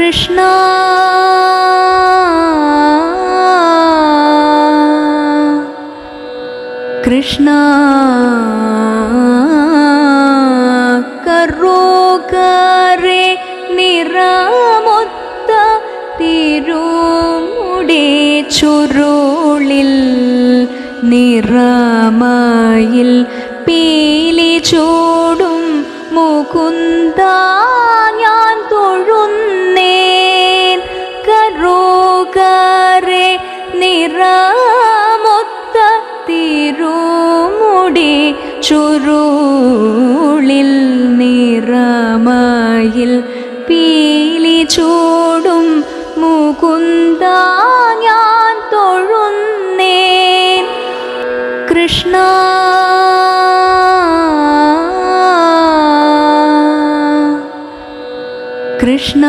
കൃഷ്ണ. കൃഷ്ണ. ചുരുളിൽ നിറമയിൽ പീലി ചൂടും മുകുന്ദ തിരുമുടി ചുരുളിൽ നിറമയിൽ പീലി ചൂടും മുകുന്ദ ഞാൻ തൊഴുന്നേൻ. കൃഷ്ണ കൃഷ്ണ